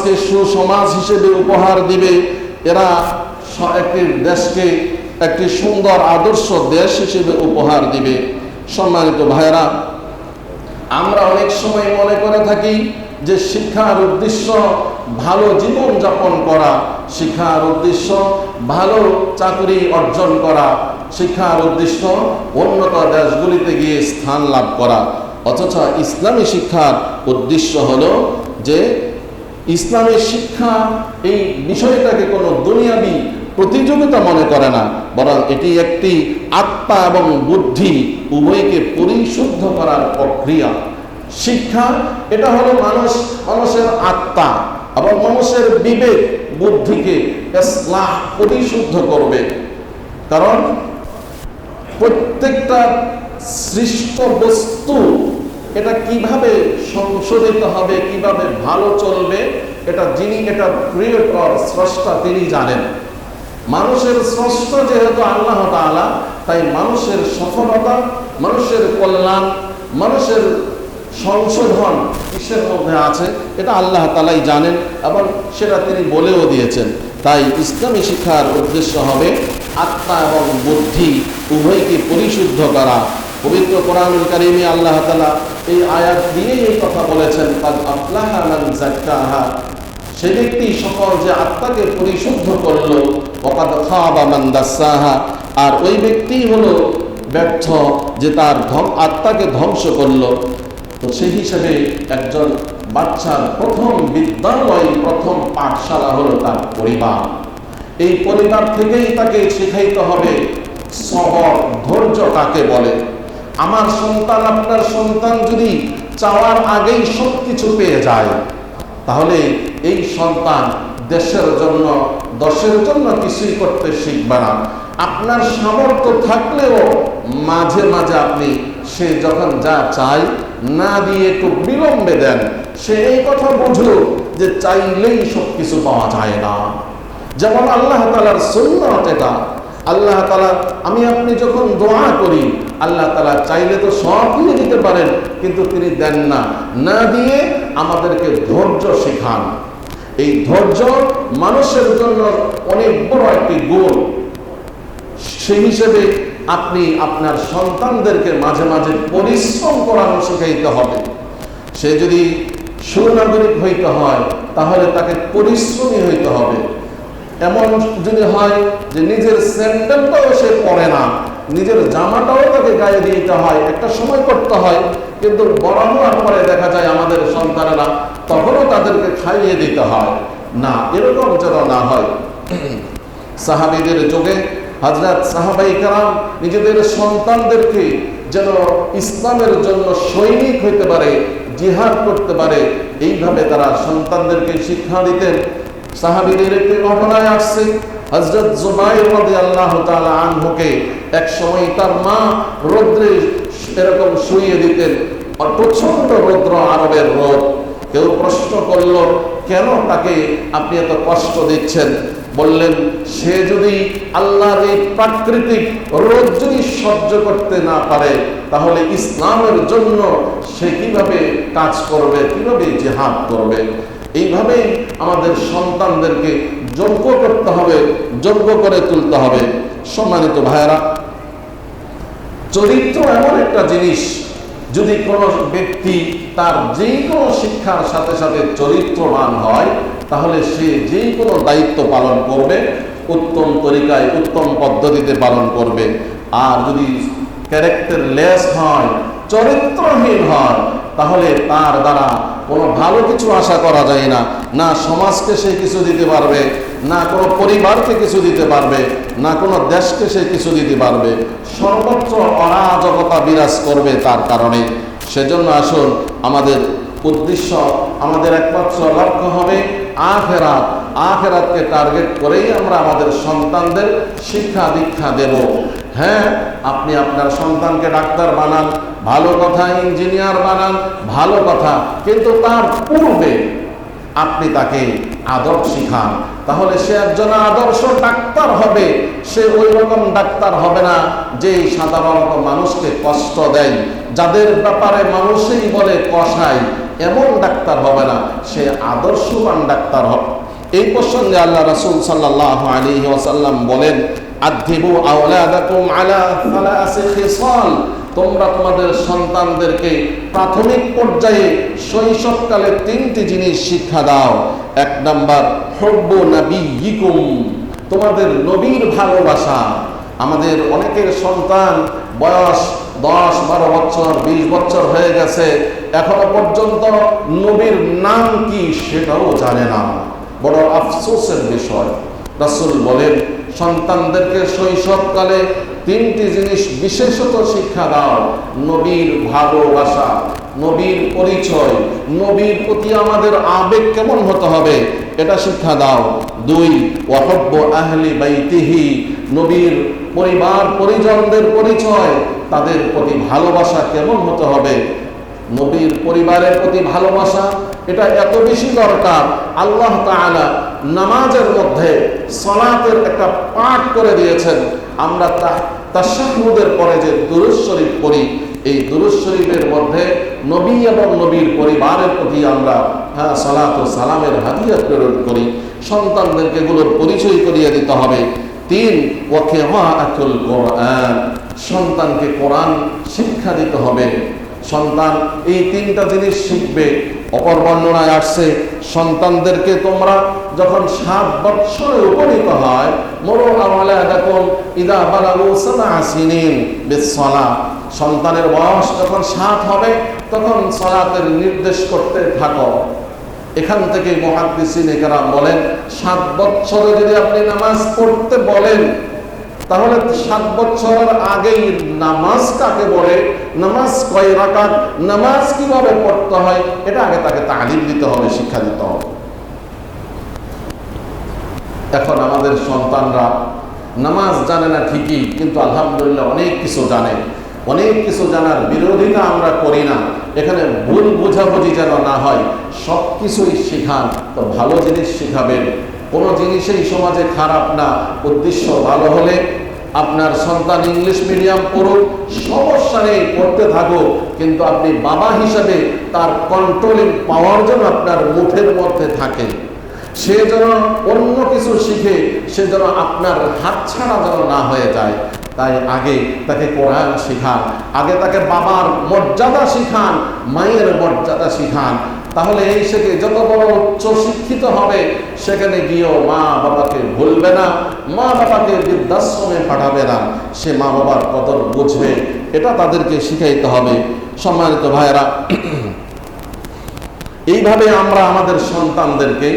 সমাজকে সুসমাজ হিসেবে উপহার দিবে। এরা একটি দেশকে একটি সুন্দর আদর্শ দেশ হিসেবে উপহার দিবে। সম্মানিত ভাইরা আমরা অনেক সময় মনে করে থাকি যে শিক্ষার উদ্দেশ্য ভালো জীবন যাপন করা, শিক্ষার উদ্দেশ্য ভালো চাকরি অর্জন করা, শিক্ষার উদ্দেশ্য উন্নত দেশগুলিতে গিয়ে স্থান লাভ করা। অথচ ইসলামী শিক্ষার উদ্দেশ্য হলো যে ইসলামী শিক্ষা এই বিষয়টাকে কোনো দুনিয়াবি প্রতিযোগিতা মনে করে না, বরং এটি একটি আত্মা এবং বুদ্ধি উভয়কে পরিশুদ্ধ করার প্রক্রিয়া। শিক্ষা, এটা হলো মানুষ, মানুষের আত্মা এবং মানুষের বিবেক বুদ্ধিকে পরিশুদ্ধ করবে। কারণ প্রত্যেকটা সৃষ্ট বস্তু এটা কীভাবে সংশোধিত হবে, কীভাবে ভালো চলবে এটা যিনি, এটা ক্রিয়েটর স্রষ্টা তিনি জানেন। মানুষের স্রষ্টা যেহেতু আল্লাহ তাআলা, তাই মানুষের সফলতা, মানুষের কল্যাণ, মানুষের সংশোধন কিসের মধ্যে আছে, এটা আল্লাহ তালাই জানেন এবং সেটা তিনি বলেও দিয়েছেন। তাই ইসলামী শিক্ষার উদ্দেশ্য হবে আত্মা এবং বুদ্ধি উভয়কে পরিশুদ্ধ করা। পবিত্র কোরআনুল কারিমে আল্লাহ তালা এই আয়াত দিয়েই এই কথা বলেছেন মান যাক্কাহা। সে ব্যক্তি সকল যে আত্মাকে পরিশুদ্ধ করল আর ওই ব্যক্তি হলো ব্যর্থ যে তার আত্মাকে ধ্বংস করল। তো সেই হিসেবে একজন বাচ্চার প্রথম বিদ্যালয়, প্রথম পাঠশালা হলো তার পরিবার। এই পরিবার থেকেই তাকে শেখাইতে হবে, সবর, ধৈর্য কাকে বলে? আমার সন্তান, আপনার সন্তান যদি চাওয়ার আগেই সব কিছু পেয়ে যায়, তাহলে এই সন্তান দেশের জন্য, দশের জন্য কিছুই করতে শিখবে না। আপনার সামর্থ্য থাকলেও মাঝে মাঝে আপনি সে যখন যা চাই না দিয়ে একটু বিলম্বে দেন, সে এই কথা বুঝুক যে চাইলেই সব কিছু পাওয়া যায় না। যেমন আল্লাহ তালার সুন্নত এটা। আল্লাহ তালা আমি আপনি যখন দোয়া করি, আল্লাহ তালা চাইলে তো সব দিয়ে দিতে পারেন, কিন্তু তিনি দেন না। না দিয়ে আমাদেরকে ধৈর্য শেখান। এই ধৈর্য মানুষের জন্য অনেক বড় একটি গুণ। সেই হিসেবে আপনি আপনার সন্তানদেরকে মাঝে মাঝে পরিশ্রম করানো শেখাইতে হবে। সে যদি সুনাগরিক হইতে হয়, তাহলে তাকে পরিশ্রমী হইতে হবে। এমন যদি হয় যে নিজের স্যান্ডেলটাও সে পরে না। নিজের জামাটাও তাকে গায়ে দিতে হয়, একটা সময় করতে হয়, কিন্তু বড় হওয়ার পরে দেখা যায় আমাদের সন্তানেরা তখনও তাদেরকে খাইয়ে দিতে হয়। না, এরকম যেন না হয়। সাহাবিদের যুগে হাজরাত সাহাবাই কালাম নিজেদের সন্তানদেরকে যেন ইসলামের জন্য সৈনিক হইতে পারে, জিহাদ করতে পারে, এইভাবে তারা সন্তানদেরকে শিক্ষা দিতেন। সাহাবিদের একটি ঘটনায় আসছে। হজরত জুবাইর রাদিয়াল্লাহু তাআলা আনহুকে এক সময় তার মা রৌদ্রে এরকম শুইয়ে দিতেন। প্রচণ্ড রৌদ্র আরবের রোদ। কেউ প্রশ্ন করল, কেন তাকে আপনি এত কষ্ট দিচ্ছেন? বললেন, সে যদি আল্লাহর এই প্রাকৃতিক রোদ যদি সহ্য করতে না পারে, তাহলে ইসলামের জন্য সে কীভাবে কাজ করবে, কীভাবে জেহাদ করবে? এইভাবেই আমাদের সন্তানদেরকে যোগ্য করতে হবে, যোগ্য করে তুলতে হবে। সম্মানিত ভাইয়েরা, চরিত্র এমন একটা জিনিস, যদি কোনো ব্যক্তি তার যে কোনো শিক্ষার সাথে সাথে চরিত্রবান হয়, তাহলে সে যে কোনো দায়িত্ব পালন করবে, উত্তম তরিকায়, উত্তম পদ্ধতিতে পালন করবে। আর যদি ক্যারেক্টার লেস হয়, চরিত্রহীন হয়, তাহলে তার দ্বারা কোনো ভালো কিছু আশা করা যায় না। না সমাজকে সে কিছু দিতে পারবে, না কোনো পরিবারকে কিছু দিতে পারবে, না কোনো দেশকে সে কিছু দিতে পারবে। সর্বত্র অরাজকতা বিরাজ করবে তার কারণে। সেজন্য আসুন, আমাদের উদ্দেশ্য, আমাদের একমাত্র লক্ষ্য হবে আখেরাত। আখেরাতকে টার্গেট করেই আমরা আমাদের সন্তানদের শিক্ষা দীক্ষা দেব। হ্যাঁ আপনি আপনার সন্তানকে ডাক্তার বানান, ভালো কথা ইঞ্জিনিয়ার বানান, ভালো কথা। কিন্তু তার পূর্বে আপনি তাকে আদর্শ শিখান। তাহলে সে একজন আদর্শ ডাক্তার হবে। সে ওই রকম ডাক্তার হবে না যে সাধারণত মানুষকে কষ্ট দেয়। যাদের ব্যাপারে মানুষই বলে কষাই এমন ডাক্তার হবে না। সে আদর্শবান ডাক্তার হবে। এই প্রসঙ্গে আল্লাহ রাসূল সাল্লাল্লাহু আলাইহি ওয়াসাল্লাম বলেন আদিবু আওলাদাকুম আলা সালাসি খিসাল। তোমরা তোমাদের সন্তানদেরকে প্রাথমিক পর্যায়ে শৈশবকালে তিনটি জিনিস শিক্ষা দাও। এক নাম্বার, হব্বু নাবিয়িকুম। তোমাদের নবীর ভালোবাসা। আমাদের অনেকের সন্তান বয়স দশ, বারো বছর, বিশ বছর হয়ে গেছে। এখনও পর্যন্ত নবীর নাম কি সেটাও জানে না। বড় আফসোসের বিষয়। রাসূল বলেন সন্তানদেরকে শৈশবকালে তিনটি জিনিস বিশেষত শিক্ষা দাও। নবীর ভালোবাসা, নবীর পরিচয়, নবীর প্রতি আমাদের আবেগ কেমন হতে হবে এটা শিক্ষা দাও। দুই, ওয়াহব্ব আহলি বাইতিহি, নবীর পরিবার, পরিজনদের পরিচয়, তাদের প্রতি ভালোবাসা কেমন হতে হবে? নবীর পরিবারের প্রতি ভালোবাসা, এটা এত বেশি দরকার। আল্লাহ তাআলা নামাজের মধ্যে সলাতের একটা পাঠ করে দিয়েছেন। আমরা তা তাশাহুদের পরে যে দুরুদ শরীফ পড়ি, এই দুরুদ শরীফের মধ্যে নবী এবং নবীর পরিবারের প্রতি আমরা হ্যাঁ সালাত ও সালামের হাদিয়া প্রেরণ করি। সন্তানদেরকে এগুলোর পরিচয় করিয়ে দিতে হবে। তিন আকুল কোরআন। সন্তানকে কোরআন শিক্ষা দিতে হবে। সন্তান, এই তিনটা জিনিস শিখবে। অপর বর্ণনায় আসছে, সন্তানদেরকে তোমরা যখন সাত বৎসরে উপনীত হয় মরো দেখুন, ইদা বালাগু সালাসিনিন সন্তানের বয়স যখন সাত হবে, তখন সলাতের নির্দেশ করতে থাকো। এখান থেকে মহাদ্দিসিন কেরাম বলেন, সাত বছরে যদি আপনি নামাজ পড়তে বলেন, তাহলে সাত বছরের আগেই নামাজ কাকে বলে? নামাজ কয় রাকাত? নামাজ কীভাবে পড়তে হয়? এটা আগে তাকে তালিম দিতে হবে, শিক্ষা দিতে হবে। এখন আমাদের সন্তানরা নামাজ জানে না ঠিকই, কিন্তু আলহামদুলিল্লাহ অনেক কিছু জানে। অনেক কিছু জানার বিরোধিতা আমরা করি না। এখানে ভুল বোঝাবুঝি যেন না হয়, সব কিছুই শেখান, তো ভালো জিনিস শেখাবেন। কোনো জিনিসেই সমাজে খারাপ না, উদ্দেশ্য ভালো হলে আপনার সন্তান ইংলিশ মিডিয়াম পড়ুক সমস্যা নেই, পড়তে থাকুক। কিন্তু আপনি বাবা হিসাবে তার কন্ট্রোলিং পাওয়ার জন্য আপনার মুঠের মধ্যে থাকে। সে যেন অন্য কিছু শিখে, সে যেন আপনার হাতছাড়া যেন না হয়ে যায়। তাই আগে তাকে কোরআন শিখান, আগে তাকে বাবার মর্যাদা শিখান, মায়ের মর্যাদা শিখান। তাহলে এই শেখে যত বড় উচ্চ শিক্ষিত হবে, সেখানে গিয়েও মা বাবাকে ভুলবে না, মা বাবাকে বৃদ্ধাশ্রমে পাঠাবে না। সে মা বাবার কদর বুঝবে, এটা তাদেরকে শিখাইতে হবে। সম্মানিত ভাইয়েরা, এইভাবে আমরা আমাদের সন্তানদেরকে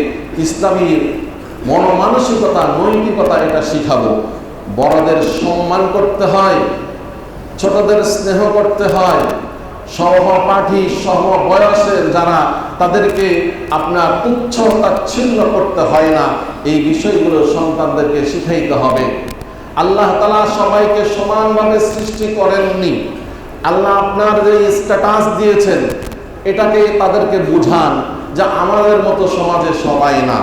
ইসলামী মনমানসিকতা, নৈতিকতা এটা শিখাবো। বড়দের সম্মান করতে হয়, ছোটদের স্নেহ করতে হয় সহপাঠী সহ বয়সের যারা, তাদেরকে আপনার তুচ্ছ তাচ্ছিন্ন করতে হয় না। এই বিষয়গুলো সন্তানদেরকে শিখাইতে হবে। আল্লাহ তালা সবাইকে সমানভাবে সৃষ্টি করেননি। আল্লাহ আপনার যে স্ট্যাটাস দিয়েছেন, এটাকে তাদেরকে বুঝান যে আমাদের মতো সমাজে সবাই না।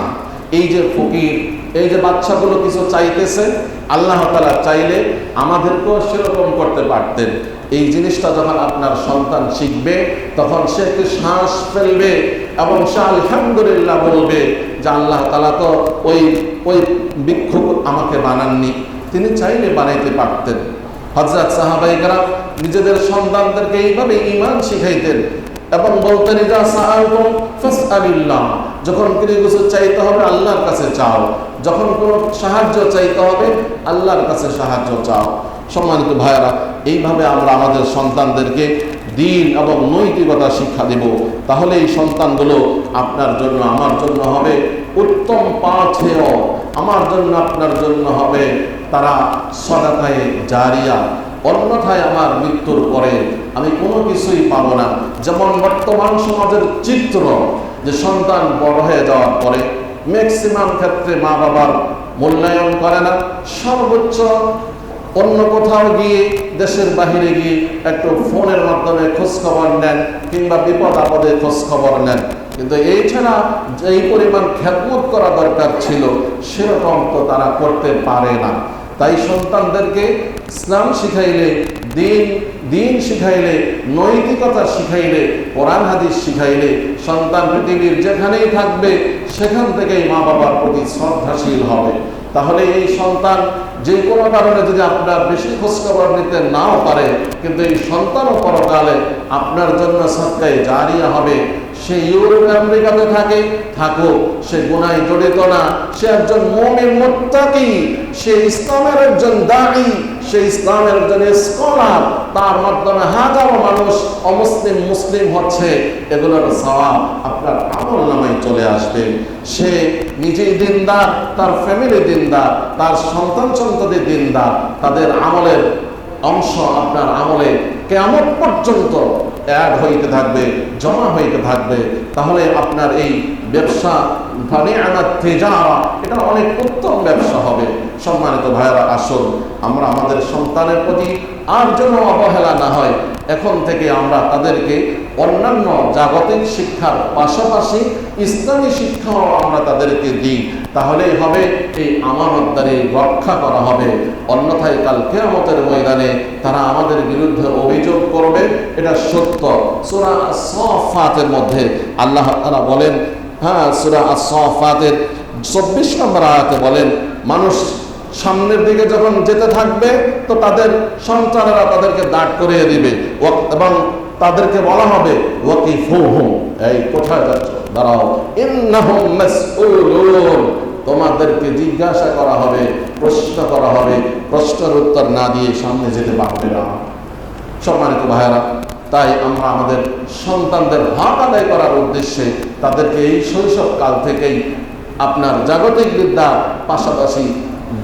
এই যে ফকির, এই যে বাচ্চাগুলো কিছু চাইতেছে, আল্লাহ তালা চাইলে আমাদেরকেও সেরকম করতে পারতেন। এই জিনিসটা যখন আপনার সন্তান শিখবে, তখন সে একটু শ্বাস ফেলবে এবং সে আলহামদুলিল্লাহ বলবে যে আল্লাহ তালা তো ওই ওই বিক্ষোভ আমাকে বানাননি। তিনি চাইলে বানাইতে পারতেন। হজরত সাহাবাইকার নিজেদের সন্তানদেরকে এইভাবে ইমান শিখাইতেন। এবং বলতেন যখন কোনো কিছু চাইতে হবে, আল্লাহর কাছে চাও। যখন কোনো সাহায্য চাইতে হবে, আল্লাহর কাছে সাহায্য চাও। সম্মানিত ভাইয়েরা, এইভাবে আমরা আমাদের সন্তানদেরকে দিন এবং নৈতিকতা শিক্ষা দেব। তাহলে এই সন্তানগুলো আপনার জন্য আমার জন্য হবে উত্তম পাথেয় আমার জন্য আপনার জন্য হবে। তারা সদাকায়ে জারিয়া অন্যথায় আমার মৃত্যুর পরে আমি কোনো কিছুই পাবো না। যেমন বর্তমান সমাজের চিত্র, যে সন্তান বড় হয়ে যাওয়ার পরে ম্যাক্সিমাম ক্ষেত্রে মা বাবার মূল্যায়ন করে না। সর্বোচ্চ অন্য কোথাও গিয়ে, দেশের বাহিরে গিয়ে একটু ফোনের মাধ্যমে খোঁজ খবর নেন কিংবা বিপদ আপদে খোঁজ খবর নেন। কিন্তু এই ছাড়া যেই পরিমাণ খেদমত করা দরকার ছিল, সেরকম তো তারা করতে পারে না। তাই সন্তানদেরকে ইসলাম শিখাইলে, দিন দিন শিখাইলে, নৈতিকতা শিখাইলে, কোরআন, হাদিস শিখাইলে সন্তান পৃথিবীর যেখানেই থাকবে, সেখান থেকেই মা বাবার প্রতি শ্রদ্ধাশীল হবে। তাহলে এই সন্তান যে কোনো কারণে যদি আপনার বেশি খোঁজখবর নিতে নাও পারে, কিন্তু এই সন্তানও পরকালে আপনার জন্য সৎকায় জারিয়া হবে সে ইউরোপ, আমেরিকাতে থাকে থাকুক সে গুনায় জড়িত না। সে একজন মমিন, মুত্তাকি। সে ইসলামের একজন দায়ী। সে ইসলামের একজন স্কলার তার মাধ্যমে হাজারো মানুষ অমুসলিম, মুসলিম হচ্ছে। এগুলোর সওয়াব আপনার আমল নামায় চলে আসবে। সে নিজেই দিনদার, তার ফ্যামিলি দিনদার, তার সন্তান সন্ততি দিনদার। তাদের আমলের অংশ আপনার আমলে কেমন পর্যন্ত অ্যাড হইতে থাকবে, জমা হইতে থাকবে, তাহলে আপনার এই ব্যবসা এটা অনেক উত্তম ব্যবসা হবে। সম্মানিত ভাইয়েরা, আসুন। আমরা আমাদের সন্তানের প্রতি আর যেন অবহেলা না হয়, এখন থেকে আমরা তাদেরকে অন্যান্য জাগতিক শিক্ষার পাশাপাশি ইসলামী শিক্ষাও আমরা তাদেরকে দিই। তাহলেই হবে, এই আমানতদারি রক্ষা করা হবে। অন্যথায় কাল কেয়ামতের ময়দানে তারা আমাদের বিরুদ্ধে অভিযোগ করবে, এটা সত্য। সুরা সফাতের মধ্যে আল্লাহ তারা বলেন হ্যাঁ সুরা সফাতের চব্বিশ নম্বর আয়াতে বলেন, মানুষ সামনের দিকে যখন যেতে থাকবে, তো তাদের সন্তানেরা তাদেরকে দাঁড় করিয়ে দিবে। এবং তাদেরকে বলা হবে ওয়াকি ওয়াকিফুহুম এই কোথায় যাচ্ছ? দাঁড়াও। ইন্নাহুম তোমাদেরকে জিজ্ঞাসা করা হবে, প্রশ্ন করা হবে। প্রশ্নের উত্তর না দিয়ে সামনে যেতে পারবে না। সম্মানিত ভাইয়েরা, তাই আমরা আমাদের সন্তানদের হক আদায় করার উদ্দেশ্যে তাদেরকে এই শৈশব কাল থেকেই আপনার জাগতিক বিদ্যার পাশাপাশি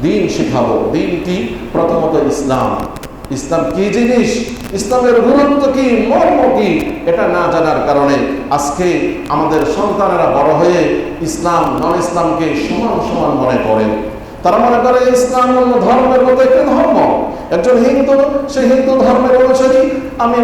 দিন শিখাবো। দিন কি? প্রথমত ইসলাম। ইসলাম কি জিনিস? ইসলামের গুরুত্ব কি? মর্ম কি? এটা না জানার কারণে আজকে আমাদের সন্তানেরা বড় হয়ে ইসলাম নন ইসলামকে সমান সমান মনে করে। তারা মনে করে ইসলাম অন্য ধর্মের মতো একটি ধর্ম। একজন হিন্দু, সে হিন্দু ধর্মের অনুসারী, আমি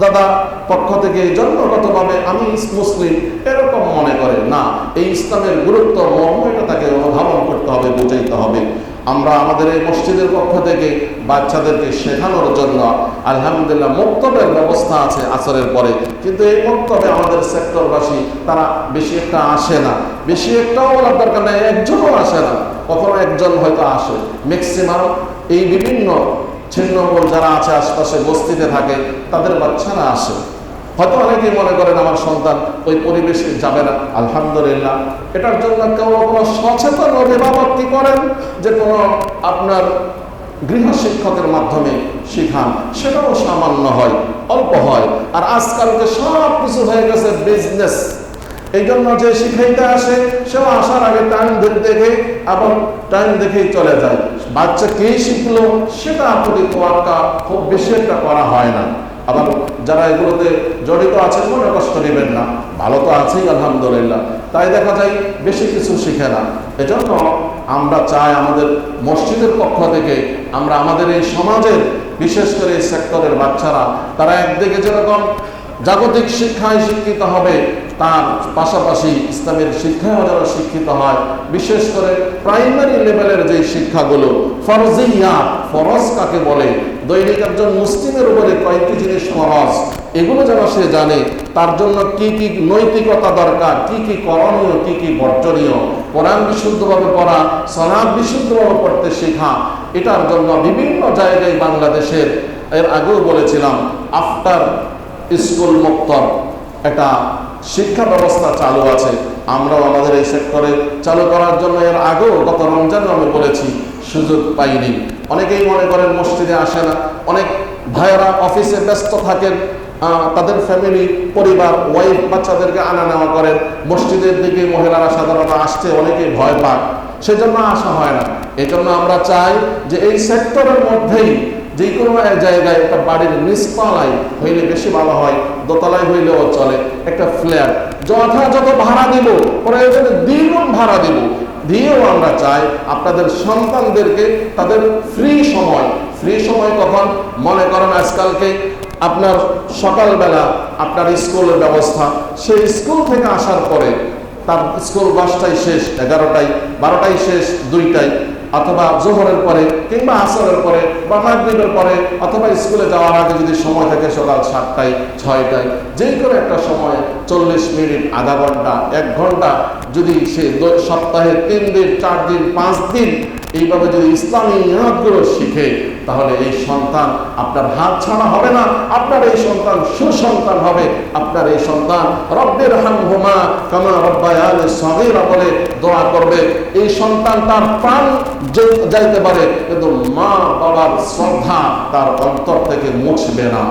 দাদা পক্ষ থেকে জন্মগতভাবে আমি মুসলিম, এরকম মনে করে, না, এই ইসলামের গুরুত্ব, মর্ম, এটা তাকে অনুধাবন করতে হবে, বুঝাইতে হবে। আমরা আমাদের এই মসজিদের পক্ষ থেকে বাচ্চাদেরকে শেখানোর জন্য আলহামদুলিল্লাহ মক্তবের ব্যবস্থা আছে আসরের পরে। কিন্তু এই মক্তবে আমাদের সেক্টরবাসী, তারা বেশি একটা আসে না। বেশি একটাও বলার দরকার নেই, একজনও আসে না। কখনো একজন হয়তো আসে। ম্যাক্সিমাম এই বিভিন্ন ছিন্নমূল যারা আছে আশপাশে বস্তিতে থাকে, তাদের বাচ্চারা আসে। হয়তো অনেকেই মনে করেন আমার সন্তান ওই পরিবেশে যাবে না। আলহামদুলিল্লাহ। এটার জন্য কেউ কোনো সচেতন অভিভাবক কি করেন? যে কোনো আপনার গৃহ শিক্ষকের মাধ্যমে শিখান। সেটাও সামান্য হয়, অল্প হয়। আর আজকালকে সব কিছু হয়ে গেছে বিজনেস এই জন্য যে শিখাইতে আসে, সেও আসার আগে টাইম দেখে, আবার টাইম দেখেই চলে যায়। বাচ্চা কে শিখলো, সেটা প্রতি তোয়াক্কা খুব বেশি একটা করা হয় না। আবার যারা এগুলোতে জড়িত আছেন, মনে কষ্ট নেবেন না। ভালো তো আছেই, আলহামদুলিল্লাহ। তাই দেখা যায়, বেশি কিছু শিখে না। এজন্য আমরা চাই আমাদের মসজিদের পক্ষ থেকে, আমরা আমাদের এই সমাজের, বিশেষ করে এই সেক্টরের বাচ্চারা, তারা একদিকে যেরকম জাগতিক শিক্ষায় শিক্ষিত হবে তার পাশাপাশি ইসলামের শিক্ষায় যারা শিক্ষিত হয়। বিশেষ করে প্রাইমারি লেভেলের যে শিক্ষাগুলো, ফরজিয়া, ফরজ কাকে বলে? দৈনিক একজন মুসলিমের উপরে কয়েকটি জিনিস ফরজ, এগুলো যেন সে জানে, তার জন্য কি কি নৈতিকতা দরকার, কি কি করণীয়, কি কি বর্জনীয়। কোরআন বিশুদ্ধভাবে পড়া সলাদ বিশুদ্ধভাবে পড়তে শেখা, এটার জন্য বিভিন্ন জায়গায় বাংলাদেশের, এর আগেও বলেছিলাম, আফটার স্কুল মুক্তর একটা শিক্ষা ব্যবস্থা চালু আছে। আমরাও আমাদের এই সেক্টরে চালু করার জন্য এর আগেও গত রমজানে আমি বলেছি, সুযোগ পাইনি। অনেকেই মনে করেন মসজিদে আসে না। অনেক ভাইয়েরা অফিসে ব্যস্ত থাকেন তাদের ফ্যামিলি পরিবার ওয়াইফ বাচ্চাদেরকে আনা নেওয়া করেন মসজিদের দিকে মহিলারা সাধারণত আসতে অনেকেই ভয় পায় সেজন্য আসা হয় না। এই জন্য আমরা চাই যে এই সেক্টরের মধ্যেই যে কোনো এক জায়গায় একটা বাড়ির নিচতলায় হইলে বেশি ভালো হয়, দোতলায় হইলেও চলে। একটা ফ্ল্যাট। যথাযথ ভাড়া দিব, প্রয়োজনে দ্বিগুণ ভাড়া দিব। দিয়েও আমরা চাই আপনাদের সন্তানদেরকে তাদের ফ্রি সময়। ফ্রি সময় কখন? মনে করেন আজকালকে আপনার সকালবেলা আপনার স্কুলের ব্যবস্থা। সেই স্কুল থেকে আসার পরে তার স্কুল দশটায় শেষ, এগারোটায়, বারোটায় শেষ, দুইটায়। অথবা জোহরের পরে কিংবা আসরের পরে বা মাগরিবের পরে অথবা স্কুলে যাওয়ার আগে যদি সময় থাকে সকাল সাতটায়, ছয়টায়, যে কোনো একটা সময় চল্লিশ মিনিট, আধা ঘণ্টা, এক ঘণ্টা যদি সে সপ্তাহে তিন দিন, চার দিন, পাঁচ দিন এইভাবে যদি ইসলামী নিয়তগুলো শিখে, তাহলে এই সন্তান আপনার হাত ছাড়া হবে না। আপনার এই সন্তান সুসন্তান হবে। আপনার এই সন্তান রব্বের হাম হুমা কামা রব্বায়াল সগীরা বলে দোয়া করবে। এই সন্তান তার প্রাণ যাইতে পারে, কিন্তু মা বাবার শ্রদ্ধা তার অন্তর থেকে মুছবে না।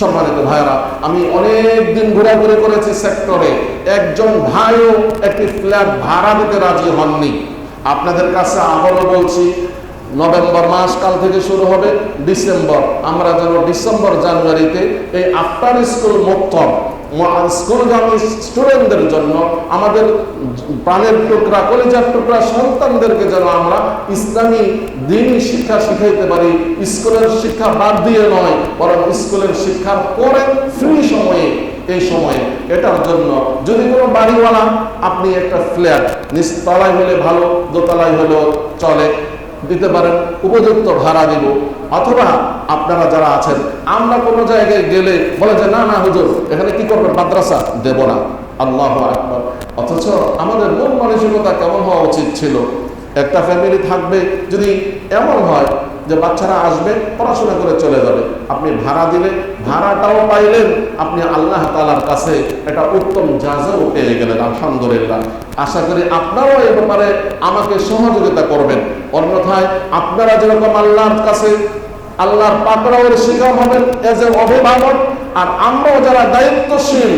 সম্মানিত ভাইরা আমি অনেক দিন ঘোরাঘুরি করেছি সেক্টরে। একজন ভাইও একটি ফ্ল্যাট ভাড়া দিতে রাজি হননি। আপনাদের কাছে আবারও বলছি নভেম্বর মাস কাল থেকে শুরু হবে ডিসেম্বর। আমরা যেন ডিসেম্বর জানুয়ারিতে এই আফটার স্কুল মোক্তব স্কুলগামী স্টুডেন্টদের জন্য আমাদের প্রাণের টুকরা, কলিজার টুকরা সন্তানদেরকে যেন আমরা ইসলামী দিনই শিক্ষা শিখাইতে পারি। স্কুলের শিক্ষা বাদ দিয়ে নয়, বরং স্কুলের শিক্ষার পরে ফ্রি সময়ে, এই সময়ে। এটার জন্য যদি কোনো বাড়িওয়ালা, আপনি একটা ফ্ল্যাট, নিচতলায় হলে ভালো, দোতলায় হলেও চলে। দিতে পারেন, উপযুক্ত ভাড়া দিব। অথবা আপনারা যারা আছেন, আমরা কোনো জায়গায় গেলে বলে যে, না না, হুজুর, এখানে কি করবেন? মাদ্রাসা? দেব না। আল্লাহ আকবর। অথচ আমাদের মন মানসিকতা কেমন হওয়া উচিত ছিল? একটা ফ্যামিলি থাকবে, যদি এমন হয় যে বাচ্চারা আসবে, পড়াশোনা করে চলে যাবে। আপনি ভাড়া দিলে, ভাড়াটাও পাইলেন। আপনি আল্লাহ তালার কাছে একটা উত্তম জাজাও পেয়ে গেলেন, আলহামদুলিল্লাহ। আশা করি আপনারাও এ ব্যাপারে আমাকে সহযোগিতা করবেন। অন্যথায় আপনারা যেরকম আল্লাহর কাছে, আল্লাহর পাকড়াওয়ের শিকার হবেন এজ এ অভিভাবক, আর আমরাও যারা দায়িত্বশীল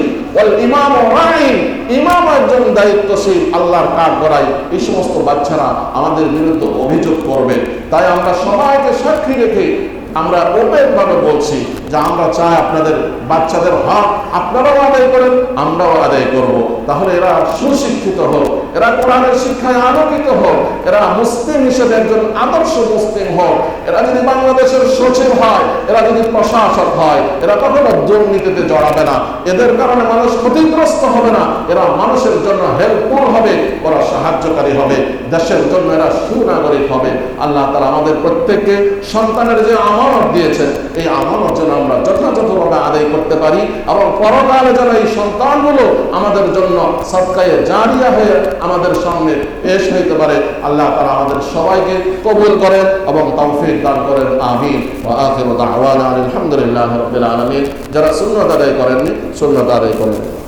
দায়িত্বশীল, আল্লাহর কাজ করাই এই সমস্ত বাচ্চারা আমাদের বিরুদ্ধে অভিযোগ করবে। তাই আমরা সবাইকে সাক্ষী রেখে আমরা ওপেন ভাবে বলছি যে আমরা চাই আপনাদের বাচ্চাদের হক, আপনারাও আদায় করেন, আমরাও আদায় করব। তাহলে এরা সুশিক্ষিত হোক। এরা কোরআনের শিক্ষায় আলোকিত হোক, এরা মুসলিম হিসেবে একজন আদর্শ মুসলিম হোক, এরা যদি বাংলাদেশের সচিব হয়, এরা যদি প্রশাসক হয়, এরা কখনো দুর্নীতিতে জড়াবে না। এদের কারণে মানুষ ক্ষতিগ্রস্ত হবে না। এরা মানুষের জন্য হেল্পফুল হবে, ওরা সাহায্যকারী হবে, দেশের জন্য এরা সুনাগরিক হবে। আল্লাহ তালা আমাদের প্রত্যেককে সন্তানের যে আমানত দিয়েছেন, এই আমানত যেন আমরা যথাযথভাবে আদায় করতে পারি, এবং পরকালে যেন এই সন্তানগুলো আমাদের জন্য সৎকায়ে জারিয়া হয়ে আমাদের সামনে পেশ হইতে পারে। আল্লাহ তারা আমাদের সবাইকে কবুল করেন এবং তৌফিক দান করেন। আমিন। আলহামদুলিল্লাহ রবিল আলমিন। যারা শূন্যতা আদায় করেননি শূন্যতা আদায় করেন।